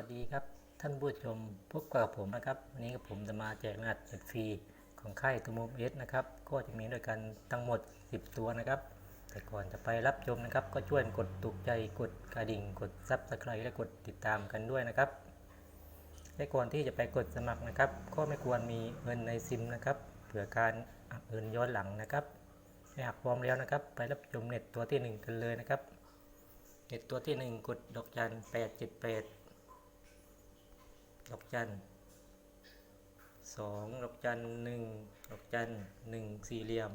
วัสดีครับท่านผู้ชมพบกับผมนะครับ วันนี้กับผมจะมาแจกรหัสเน็ตฟรีของค่ายทูมูฟเอสนะครับ ก็จะมีด้วยกันทั้งหมด 10 ตัวนะครับ แต่ก่อนจะไปรับชมนะครับ ก็ช่วยกดถูกใจกดกระดิ่ง กดซับสไครต์และกดติดตามกันด้วยนะครับและก่อนที่จะไปกดสมัครนะครับ ก็ไม่ควรมีเงินในซิมนะครับเผื่อการอักเงินย้อนหลังนะครับถ้าหากพร้อมแล้วนะครับ ไปรับชมเน็ตตัวที่หนึ่งกันเลยนะครับเน็ตตัวที่หนึ่งกดดอกจันแป ดอกจันสองดอกจันหนึ่งดอกจันหนึ่งสี่เหลี่ยม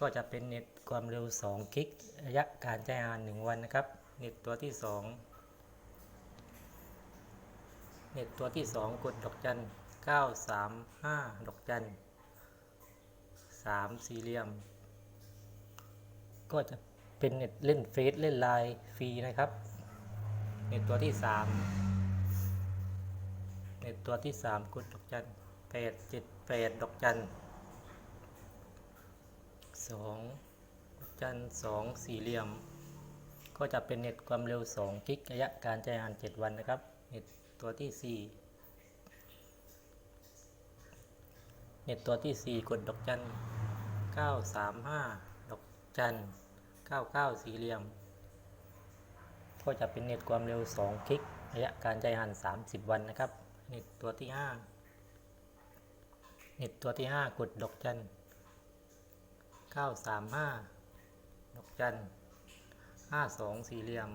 ก็จะเป็นเน็ตความเร็ว2กิกระยะการใช้งาน 1 วันนะครับ เน็ตตัวที่ 2 เน็ตตัวที่ 2 กดดอกจัน935 ดอกจัน3สี่เหลี่ยม ก็จะเป็นเน็ตเล่นเฟซเล่นไลน์ฟรีนะครับ เน็ตตัวที่ 3 เน็ตตัวที่3กดดอกจัน878ดอกจันสองจันสองสี่เหลี่ยม ก็จะเป็นเน็ตความเร็ว2กิกระยะการใช้งาน7วันนะครับ เน็ตตัวที่4เน็ตตัวที่ 4 กดดอกจัน 935 ดอกจัน 99 สี่เหลี่ยม ก็จะเป็นเน็ตความเร็ว2กิกระยะการใช้งาน30 วันนะครับ เน็ตตัวที่5เน็ตตัวที่5กดดอกจัน935ดอกจัน52สี่เหลี่ยม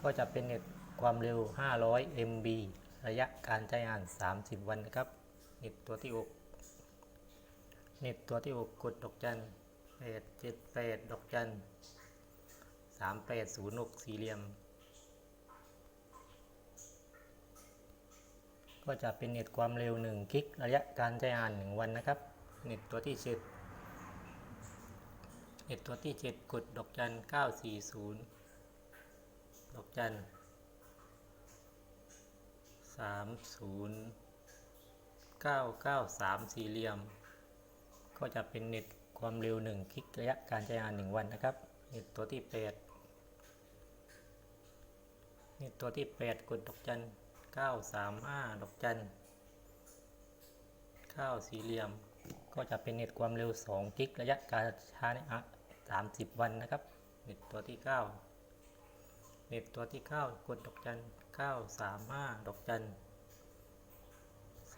ก็จะเป็นเน็ตความเร็ว 500 MB ระยะการใช้งาน 30 วันนะครับ เน็ตตัวที่ 6 เน็ตตัวที่ 6 กดดอกจัน878 ดอกจัน3806 สี่เหลี่ยม ก็จะเป็นเน็ตความเร็ว 1 กิก ระยะการใช้งาน 1 วันนะครับ เน็ตตัวที่7เน็ตตัวที่ 7 กดดอกจัน 940 ดอกจัน 30 993 สี่เหลี่ยม ก็จะเป็นเน็ตความเร็ว 1 กิก ระยะการใช้งาน 1 วันนะครับ เน็ตตัวที่ 8 เน็ตตัวที่ 8 กดดอกจัน 935ดอกจัน9สี่เหลี่ยมก็จะเป็นเน็ตความเร็ว2กิกระยะการช้งาน30วันนะครับ เน็ตตัวที่ 9 เน็ตตัวที่ 9 กดดอกจัน935ดอกจัน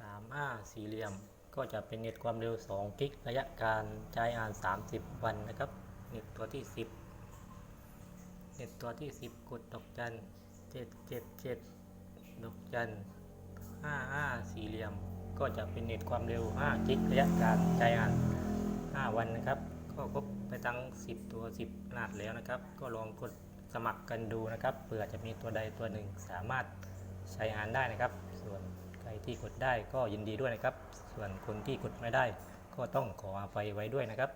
35สี่เหลี่ยมก็จะเป็นเน็ตความเร็ว2กิกระยะการใช้งาน 30 วันนะครับ เน็ตตัวที่ 10 เน็ตตัวที่ 10 กดดอกจัน777ดอกจั น55สี่เหลี่ยม ก็จะเป็นเน็ตความเร็ว5กิกระยะการใช้งาน 5 วันนะครับ ก็ครบไปทั้ง 10 ตัว 10 ขนาดแล้วนะครับ ก็ลองกดสมัครกันดูนะครับเผื่อจะมีตัวใดตัวหนึ่งสามารถใช้งานได้นะครับ ส่วนใครที่กดได้ก็ยินดีด้วยนะครับ ส่วนคนที่กดไม่ได้ก็ต้องขออภัยไว้ด้วยนะครับ